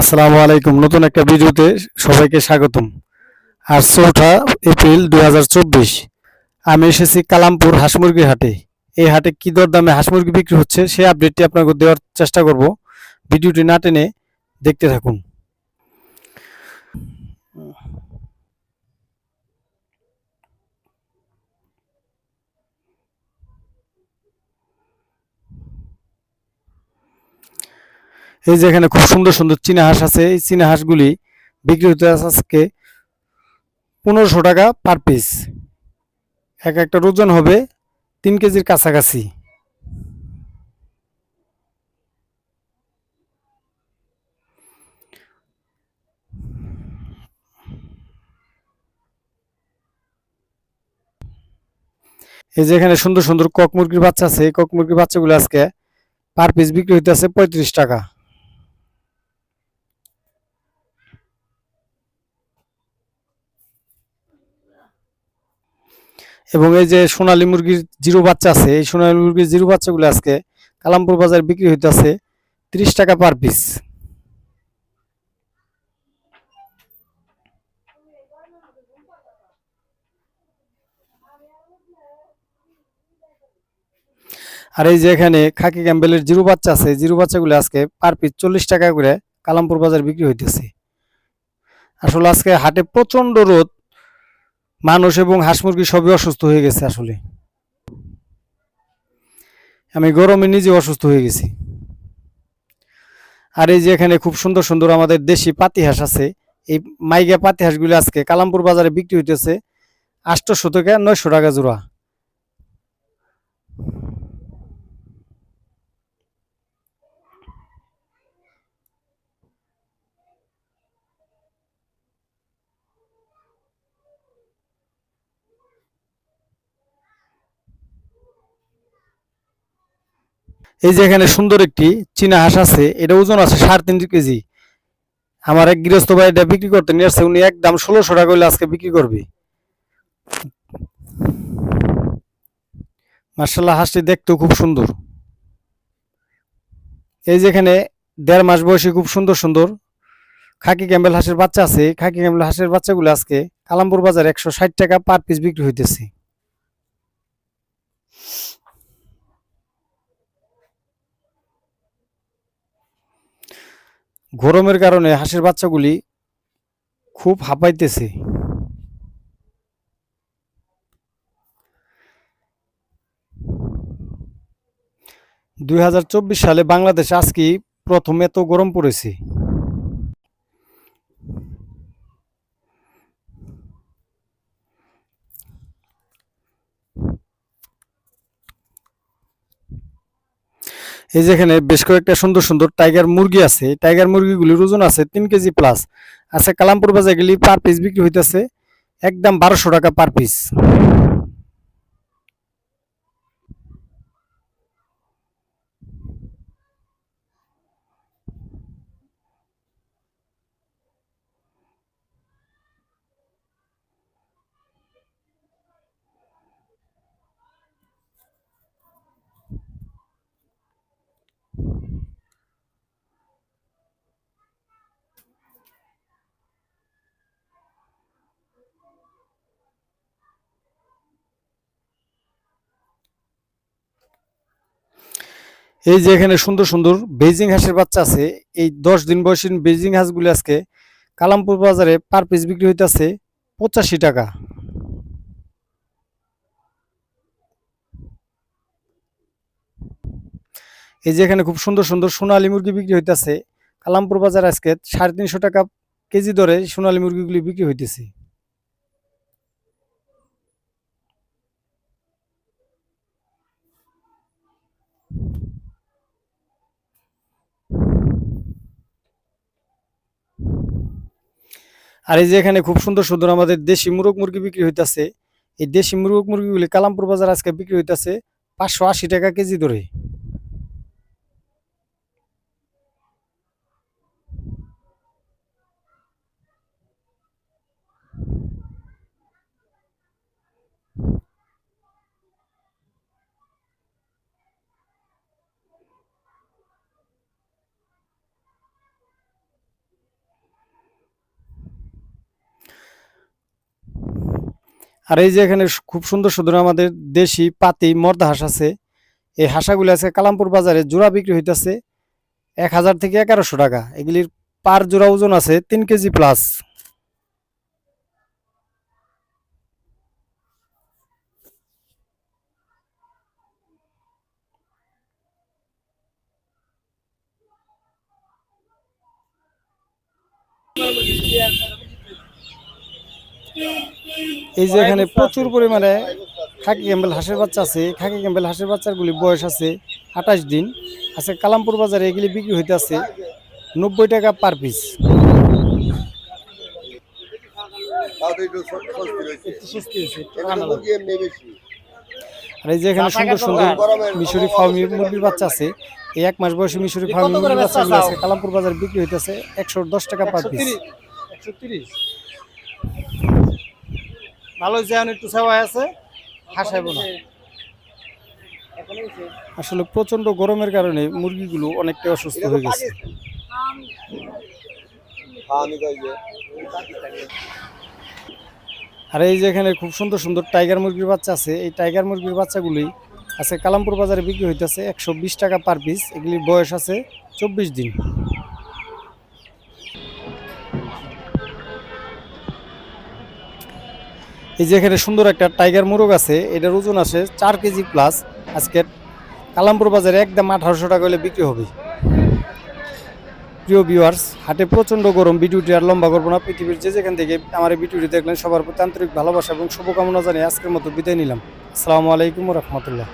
আসসালামু আলাইকুম। নতুন একটা ভিডিওতে সবাইকে স্বাগতম। আর চৌঠা এপ্রিল দু হাজার চব্বিশ। আমি এসেছি কালামপুর হাঁস মুরগির হাটে। এই হাটে কী দর দামে হাঁস মুরগি বিক্রি হচ্ছে সেই আপডেটটি আপনাকে দেওয়ার চেষ্টা করব। ভিডিওটি না টেনে দেখতে থাকুন। এই যে এখানে খুব সুন্দর সুন্দর চীনা হাঁস আছে। এই চীনা হাঁসগুলি বিক্রি হতে আছে আজকে পনেরোশো টাকা পার পিস এক একটা ওজন হবে তিন কেজির কাছাকাছি। এই যে এখানে সুন্দর সুন্দর কক মুরগির বাচ্চা আছে। এই কক মুরগির বাচ্চাগুলো আজকে পার পিস বিক্রি হইতে আছে পঁয়ত্রিশ টাকা। এবং এই যে সোনালী মুরগির জিরো বাচ্চা আছে, এই সোনালী মুরগির জিরো বাচ্চাগুলো আজকে কালামপুর বাজারে বিক্রি হইতেছে তিরিশ টাকা পার পিস আর এই যে এখানে খাকি ক্যাম্বেলের জিরো বাচ্চা আছে জিরো বাচ্চাগুলো আজকে পার পিস চল্লিশ টাকা করে কালামপুর বাজার বিক্রি হইতেছে। আসলে আজকে হাটে প্রচণ্ড রোদ মানুষ এবং হাঁস মুরগি সবই অসুস্থ হয়ে গেছে আসলে। আমি গরমে নিজে অসুস্থ হয়ে গেছি। আর এই যে এখানে খুব সুন্দর সুন্দর আমাদের দেশি পাতি হাঁস আছে, এই মাইগা পাতি হাঁসগুলি আজকে কালামপুর বাজারে বিক্রি হইতেছে আটশোশো থেকে নয়শো টাকা জোড়া। এই যে এখানে সুন্দর একটি চীনা হাঁস আছে, এটা ওজন আছে সাড়ে তিন কেজি। আমার এক গৃহস্থ ভাই এটা বিক্রি করতে নিয়ে আসছে, উনি একদম ষোলোশো টাকা হইলে আজকে বিক্রি করবে। মার্শাল্লাহ হাঁসটি দেখতেও খুব সুন্দর। এই যে এখানে দেড় মাস বয়সী খুব সুন্দর সুন্দর খাকি ক্যাম্বেল হাঁসের বাচ্চা আছে। খাকি ক্যাম্বেল হাঁসের বাচ্চাগুলো আজকে কালামপুর বাজার একশো ষাট টাকা পার পিস বিক্রি হইতেছে। গরমের কারণে হাঁসের বাচ্চাগুলি খুব হাঁপাইতেছে। দুই হাজার চব্বিশ সালে বাংলাদেশ আজকে প্রথম এত গরম পড়েছে। এই যেখানে বেশ কয়েকটা সুন্দর সুন্দর টাইগার মুরগি আছে। টাইগার মুরগিগুলির ওজন আছে তিন কেজি প্লাস আছে কালামপুর বাজার পার পিস বিক্রি হইতেছে একদম বারোশো টাকা পার পিস এই যে এখানে সুন্দর সুন্দর বেজিং হাঁসের বাচ্চা আছে, এই দশ দিন বয়সী বেজিং হাঁসগুলি আজকে কালামপুর বাজারে পার পিস বিক্রি হইতেছে পঁচাশি টাকা। এই যে এখানে খুব সুন্দর সুন্দর সোনালী মুরগি বিক্রি হইতেছে, কালামপুর বাজার আজকে সাড়ে তিনশো টাকা কেজি দরে সোনালী মুরগিগুলি বিক্রি হইতেছে। আর এই যে এখানে খুব সুন্দর সুন্দর আমাদের দেশি মুরগ মুরগি বিক্রি হইতেছে। এই দেশি মুরগ মুরগিগুলি কালামপুর বাজার আজকে বিক্রি হইতেছে পাঁচশো আশি টাকা কেজি ধরে। আর এই যে এখানে খুব সুন্দর সুন্দর আমাদের দেশি পাতি, মর্দা হাঁস আছে। এই হাঁসাগুলি আছে কালামপুর বাজারে জোড়া বিক্রি হইতেছে এক হাজার থেকে এগারোশো টাকা। এগুলির পার জোড়া ওজন আছে তিন কেজি প্লাস এই যে এখানে প্রচুর পরিমাণে খাকি ক্যাম্বেল হাঁসের বাচ্চা আছে। খাকি ক্যাম্বেল হাঁসের বাচ্চাগুলি বয়স আছে আঠাশ দিন। আছে কালামপুর বাজারে এগুলি বিক্রি হইতে আছে নব্বই টাকা পার পিস। আর এই যে এখানে সুন্দর সুন্দর মিশরি ফার্মি মুরগির বাচ্চা আছে। এই এক মাস বয়সী মিশরি ফার্মি মুরগির বাচ্চাগুলো আছে কালামপুর বাজারে বিক্রি হইতেছে একশো দশ টাকা পার পিস একশো তিরিশ। ভালো যেমন একটু সেওয়াই আছে, হাসাইব না আসলে প্রচণ্ড গরমের কারণে মুরগিগুলো অনেকটা অসুস্থ হয়ে গেছে যে। আর এই যে এখানে খুব সুন্দর সুন্দর টাইগার মুরগির বাচ্চা আছে, এই টাইগার মুরগির বাচ্চাগুলি আছে কালামপুর বাজারে বিক্রি হইতেছে একশো বিশ টাকা পার পিস এগুলির বয়স আছে চব্বিশ দিন এই যে এখানে সুন্দর একটা টাইগার মোরগ আছে, এটার ওজন আছে চার কেজি প্লাস আজকে কালামপুর বাজারে একদম আঠারোশো টাকা হলে বিক্রি হবে। প্রিয় ভিউয়ার্স হাটে প্রচণ্ড গরম, ভিডিওটি আর লম্বা করব না। পৃথিবীর যে যেখান থেকে আমার এই ভিডিওটি দেখলেন, সবার প্রতি আন্তরিক ভালোবাসা এবং শুভকামনা জানিয়ে আজকের মতো বিদায় নিলাম। আসসালামু আলাইকুম রহমতুল্লাহ।